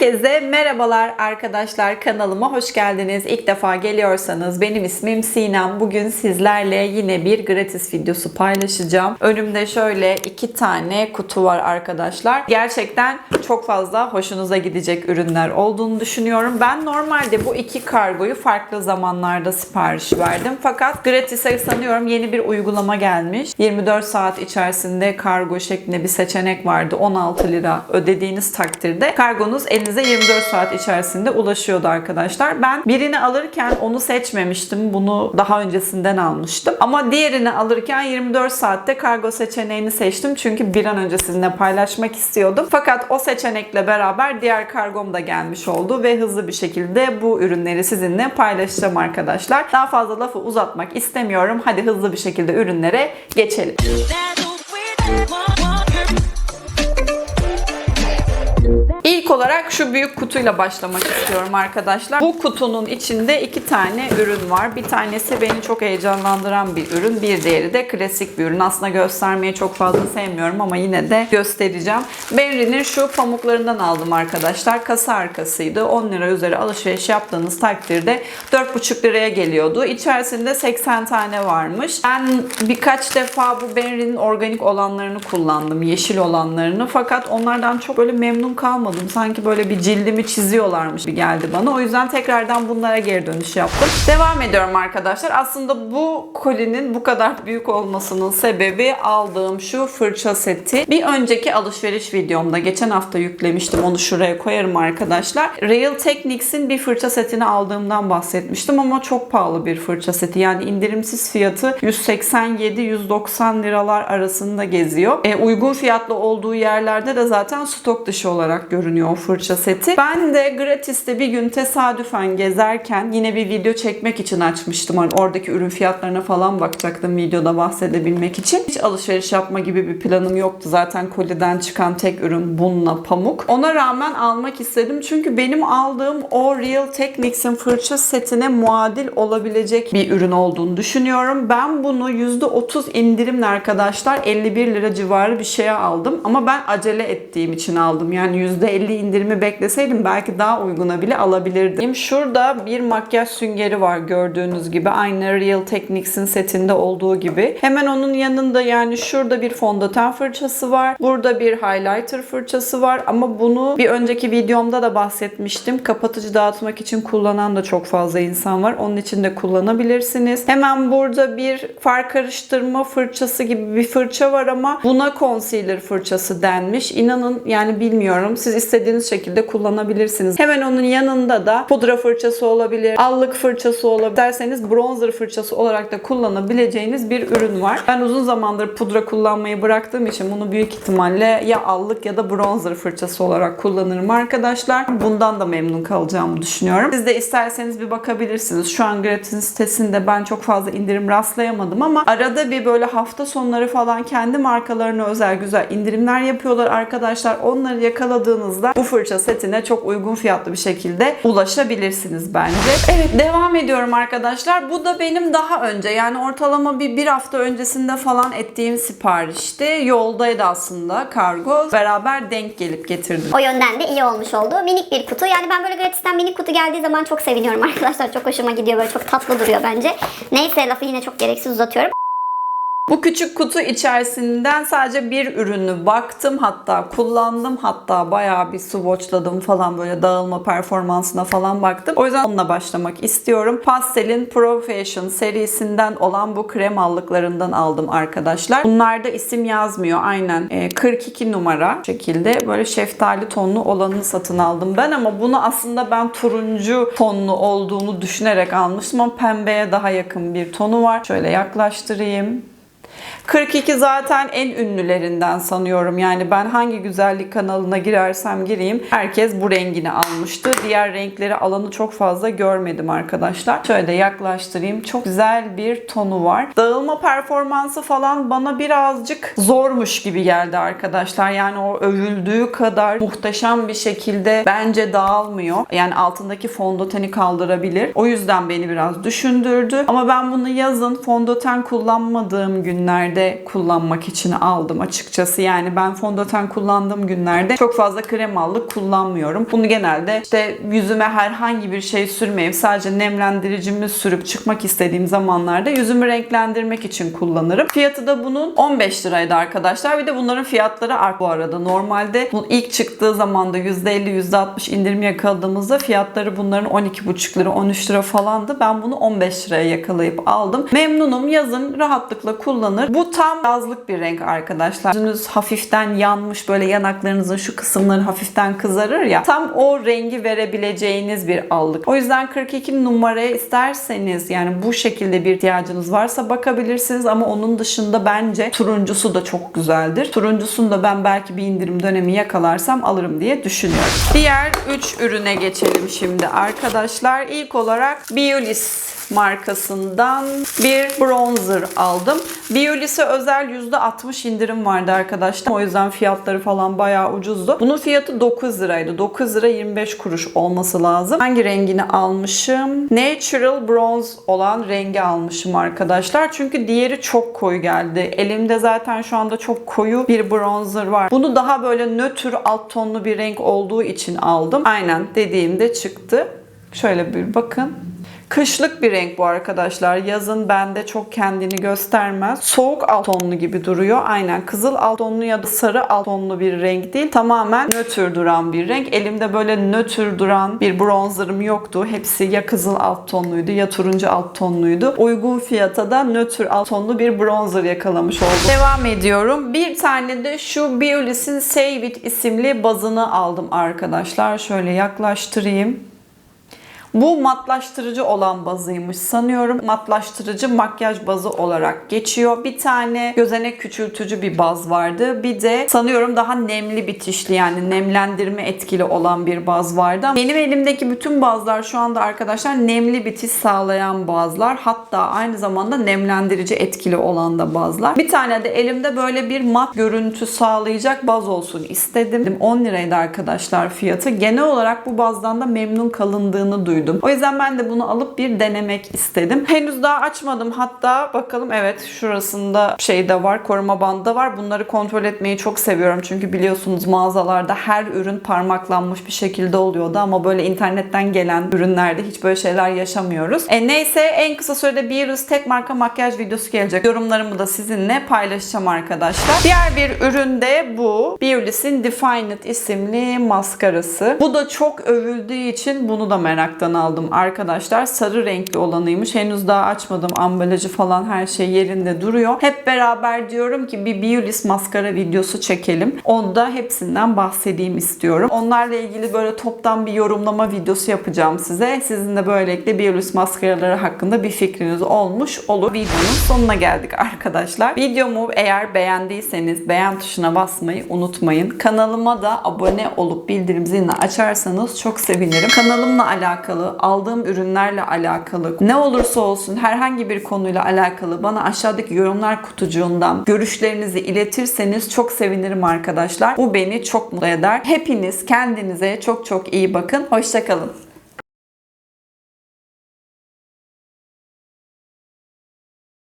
Herkese merhabalar arkadaşlar kanalıma hoş geldiniz. İlk defa geliyorsanız benim ismim Sinem. Bugün sizlerle yine bir gratis videosu paylaşacağım. Önümde şöyle iki tane kutu var arkadaşlar. Gerçekten çok fazla hoşunuza gidecek ürünler olduğunu düşünüyorum. Ben normalde bu iki kargoyu farklı zamanlarda sipariş verdim. Fakat gratis'e sanıyorum yeni bir uygulama gelmiş. 24 saat içerisinde kargo şeklinde bir seçenek vardı. 16 lira ödediğiniz takdirde kargonuz elinize 24 saat içerisinde ulaşıyordu arkadaşlar. Ben birini alırken onu seçmemiştim. Bunu daha öncesinden almıştım. Ama diğerini alırken 24 saatte kargo seçeneğini seçtim. Çünkü bir an önce sizinle paylaşmak istiyordum. Fakat o seçenekle beraber diğer kargom da gelmiş oldu ve hızlı bir şekilde bu ürünleri sizinle paylaşacağım arkadaşlar. Daha fazla lafı uzatmak istemiyorum. Hadi hızlı bir şekilde ürünlere geçelim. İlk olarak şu büyük kutuyla başlamak istiyorum arkadaşlar. Bu kutunun içinde iki tane ürün var. Bir tanesi beni çok heyecanlandıran bir ürün. Bir diğeri de klasik bir ürün. Aslında göstermeyi çok fazla sevmiyorum ama yine de göstereceğim. Benri'nin şu pamuklarından aldım arkadaşlar. Kasa arkasıydı. 10 lira üzeri alışveriş yaptığınız takdirde 4,5 liraya geliyordu. İçerisinde 80 tane varmış. Ben birkaç defa bu Benri'nin organik olanlarını kullandım. Yeşil olanlarını. Fakat onlardan çok böyle memnun kalmadım. Sanki böyle bir cildimi çiziyorlarmış gibi geldi bana. O yüzden tekrardan bunlara geri dönüş yaptım. Devam ediyorum arkadaşlar. Aslında bu kolinin bu kadar büyük olmasının sebebi aldığım şu fırça seti. Bir önceki alışveriş videomda geçen hafta yüklemiştim. Onu şuraya koyarım arkadaşlar. Real Techniques'in bir fırça setini aldığımdan bahsetmiştim ama çok pahalı bir fırça seti. Yani indirimsiz fiyatı 187-190 liralar arasında geziyor. E, uygun fiyatlı olduğu yerlerde de zaten stok dışı olarak görünüyor o fırça seti. Ben de gratis'te bir gün tesadüfen gezerken yine bir video çekmek için açmıştım. Hani oradaki ürün fiyatlarına falan bakacaktım videoda bahsedebilmek için. Hiç alışveriş yapma gibi bir planım yoktu. Zaten koliden çıkan tek ürün bununla pamuk. Ona rağmen almak istedim. Çünkü benim aldığım o Real Techniques'in fırça setine muadil olabilecek bir ürün olduğunu düşünüyorum. Ben bunu %30 indirimle arkadaşlar 51 lira civarı bir şeye aldım. Ama ben acele ettiğim için aldım. Yani %50 indirimi bekleseydim belki daha uyguna bile alabilirdim. Şurada bir makyaj süngeri var gördüğünüz gibi. Aynı Real Techniques'in setinde olduğu gibi. Hemen onun yanında yani şurada bir fondöten fırçası var. Burada bir highlighter fırçası var. Ama bunu bir önceki videomda da bahsetmiştim. Kapatıcı dağıtmak için kullanan da çok fazla insan var. Onun için de kullanabilirsiniz. Hemen burada bir far karıştırma fırçası gibi bir fırça var ama buna concealer fırçası denmiş. İnanın yani bilmiyorum. Siz istediğiniz şekilde kullanabilirsiniz. Hemen onun yanında da pudra fırçası olabilir, allık fırçası olabilir. Derseniz bronzer fırçası olarak da kullanabileceğiniz bir ürün var. Ben uzun zamandır pudra kullanmayı bıraktığım için bunu büyük ihtimalle ya allık ya da bronzer fırçası olarak kullanırım arkadaşlar. Bundan da memnun kalacağımı düşünüyorum. Siz de isterseniz bir bakabilirsiniz. Şu an gratis sitesinde ben çok fazla indirim rastlayamadım ama arada bir böyle hafta sonları falan kendi markalarına özel güzel indirimler yapıyorlar arkadaşlar. Onları yakaladığınızda bu fırça setine çok uygun fiyatlı bir şekilde ulaşabilirsiniz bence. Evet devam ediyorum arkadaşlar. Bu da benim daha önce yani ortalama bir bir hafta öncesinde falan ettiğim siparişti. Yoldaydı aslında kargo. Beraber denk gelip getirdim. O yönden de iyi olmuş oldu. Minik bir kutu. Yani ben böyle gratisten minik kutu geldiği zaman çok seviniyorum arkadaşlar. Çok hoşuma gidiyor. Böyle çok tatlı duruyor bence. Neyse lafı yine çok gereksiz uzatıyorum. Bu küçük kutu içerisinden sadece bir ürünü baktım hatta kullandım hatta bayağı bir swatchladım falan böyle dağılma performansına falan baktım. O yüzden onunla başlamak istiyorum. Pastel'in Profession serisinden olan bu krem allıklarından aldım arkadaşlar. Bunlarda isim yazmıyor aynen. E, 42 numara şekilde böyle şeftali tonlu olanını satın aldım ben ama bunu aslında ben turuncu tonlu olduğunu düşünerek almıştım ama pembeye daha yakın bir tonu var. Şöyle yaklaştırayım. 42 zaten en ünlülerinden sanıyorum. Yani ben hangi güzellik kanalına girersem gireyim herkes bu rengini almıştı. Diğer renkleri alanı çok fazla görmedim arkadaşlar. Şöyle de yaklaştırayım. Çok güzel bir tonu var. Dağılma performansı falan bana birazcık zormuş gibi geldi arkadaşlar. Yani o övüldüğü kadar muhteşem bir şekilde bence dağılmıyor. Yani altındaki fondöteni kaldırabilir. O yüzden beni biraz düşündürdü. Ama ben bunu yazın fondöten kullanmadığım günler günlerde kullanmak için aldım açıkçası. Yani ben fondöten kullandığım günlerde çok fazla kremallık kullanmıyorum. Bunu genelde işte yüzüme herhangi bir şey sürmeyip sadece nemlendiricimi sürüp çıkmak istediğim zamanlarda yüzümü renklendirmek için kullanırım. Fiyatı da bunun 15 liraydı arkadaşlar. Bir de bunların fiyatları art bu arada. Normalde bu ilk çıktığı zamanda %50 %60 indirim yakaladığımızda fiyatları bunların 12,5 lira 13 lira falandı. Ben bunu 15 liraya yakalayıp aldım. Memnunum. Yazın rahatlıkla kullanır. Bu tam yazlık bir renk arkadaşlar. Yüzünüz hafiften yanmış böyle yanaklarınızın şu kısımları hafiften kızarır ya. Tam o rengi verebileceğiniz bir allık. O yüzden 42 numaraya isterseniz yani bu şekilde bir ihtiyacınız varsa bakabilirsiniz ama onun dışında bence turuncusu da çok güzeldir. Turuncusunu da ben belki bir indirim dönemi yakalarsam alırım diye düşünüyorum. Diğer 3 ürüne geçelim şimdi arkadaşlar. İlk olarak Biolis markasından bir bronzer aldım. Biolis'e özel %60 indirim vardı arkadaşlar. O yüzden fiyatları falan bayağı ucuzdu. Bunun fiyatı 9 liraydı. 9 lira 25 kuruş olması lazım. Hangi rengini almışım? Natural Bronze olan rengi almışım arkadaşlar. Çünkü diğeri çok koyu geldi. Elimde zaten şu anda çok koyu bir bronzer var. Bunu daha böyle nötr alt tonlu bir renk olduğu için aldım. Aynen dediğimde çıktı. Şöyle bir bakın. Kışlık bir renk bu arkadaşlar. Yazın bende çok kendini göstermez. Soğuk alt tonlu gibi duruyor. Aynen kızıl alt tonlu ya da sarı alt tonlu bir renk değil. Tamamen nötr duran bir renk. Elimde böyle nötr duran bir bronzerım yoktu. Hepsi ya kızıl alt tonluydu ya turuncu alt tonluydu. Uygun fiyata da nötr alt tonlu bir bronzer yakalamış oldum. Devam ediyorum. Bir tane de şu Biolis'in Save It isimli bazını aldım arkadaşlar. Şöyle yaklaştırayım. Bu matlaştırıcı olan bazıymış sanıyorum. Matlaştırıcı makyaj bazı olarak geçiyor. Bir tane gözenek küçültücü bir baz vardı. Bir de sanıyorum daha nemli bitişli yani nemlendirme etkili olan bir baz vardı. Benim elimdeki bütün bazlar şu anda arkadaşlar nemli bitiş sağlayan bazlar. Hatta aynı zamanda nemlendirici etkili olan da bazlar. Bir tane de elimde böyle bir mat görüntü sağlayacak baz olsun istedim. 10 liraydı arkadaşlar fiyatı. Genel olarak bu bazdan da memnun kalındığını duydum. O yüzden ben de bunu alıp bir denemek istedim. Henüz daha açmadım. Hatta bakalım evet şurasında şey de var. Koruma bandı da var. Bunları kontrol etmeyi çok seviyorum. Çünkü biliyorsunuz mağazalarda her ürün parmaklanmış bir şekilde oluyordu ama böyle internetten gelen ürünlerde hiç böyle şeyler yaşamıyoruz. E neyse en kısa sürede Biolis tek marka makyaj videosu gelecek. Yorumlarımı da sizinle paylaşacağım arkadaşlar. Diğer bir ürün de bu. Biolis'in Definite isimli maskarası. Bu da çok övüldüğü için bunu da meraktan aldım arkadaşlar. Sarı renkli olanıymış. Henüz daha açmadım. Ambalajı falan her şey yerinde duruyor. Hep beraber diyorum ki bir Biolis maskara videosu çekelim. Onda hepsinden bahsedeyim istiyorum. Onlarla ilgili böyle toptan bir yorumlama videosu yapacağım size. Sizin de böylelikle Biolis maskaraları hakkında bir fikriniz olmuş olur. Videonun sonuna geldik arkadaşlar. Videomu eğer beğendiyseniz beğen tuşuna basmayı unutmayın. Kanalıma da abone olup bildirim zilini açarsanız çok sevinirim. Kanalımla alakalı, aldığım ürünlerle alakalı, ne olursa olsun herhangi bir konuyla alakalı bana aşağıdaki yorumlar kutucuğundan görüşlerinizi iletirseniz çok sevinirim arkadaşlar. Bu beni çok mutlu eder. Hepiniz kendinize çok çok iyi bakın. Hoşçakalın.